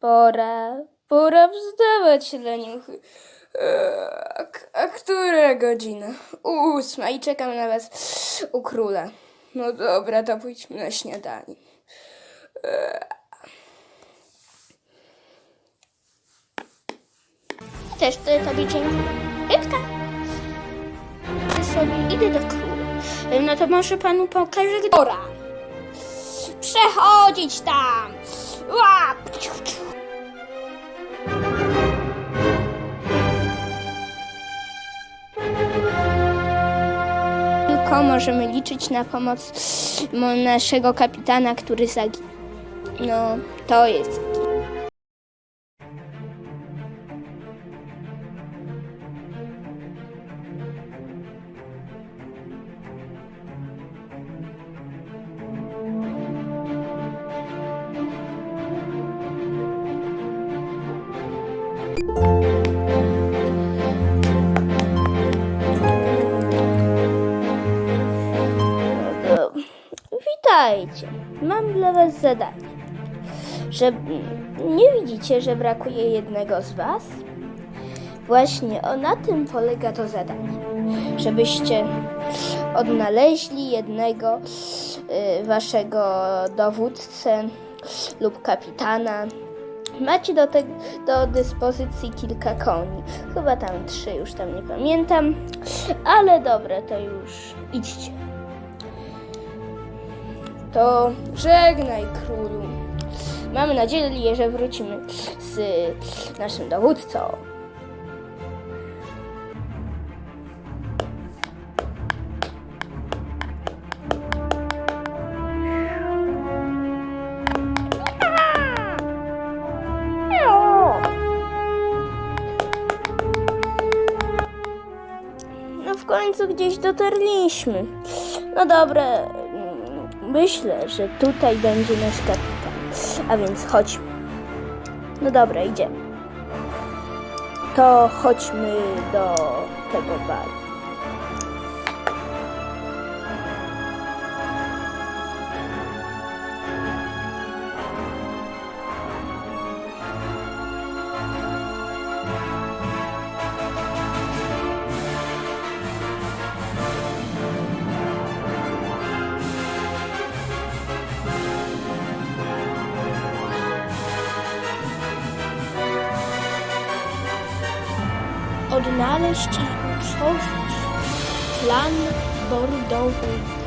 Pora, pora wstawać, leniuchy. Eee, A, k- a która godzina? Ósma i czekam na was u króla. No dobra, to pójdźmy na śniadanie. Też to tobie dziękuję. Rybka. Ja sobie idę do króla. No to może panu pokażę gdzie. Przechodzić tam. Tylko możemy liczyć na pomoc mo- naszego kapitana, który zaginął. No, to jest. Witajcie. Mam dla was zadanie. Że nie widzicie, że brakuje jednego z was? Właśnie o na tym polega to zadanie. Żebyście odnaleźli jednego y, waszego dowódcę lub kapitana. Macie do, te, do dyspozycji kilka koni. Chyba tam trzy, już tam nie pamiętam. Ale dobra, to już idźcie. To żegnaj królu. Mamy nadzieję, że wrócimy z naszym dowódcą. No w końcu gdzieś dotarliśmy. No dobra, myślę, że tutaj będzie nasz kapitan. A więc chodźmy. No dobra, idziemy. To chodźmy do tego baru. Odnaleźć i utworzyć plan bordowy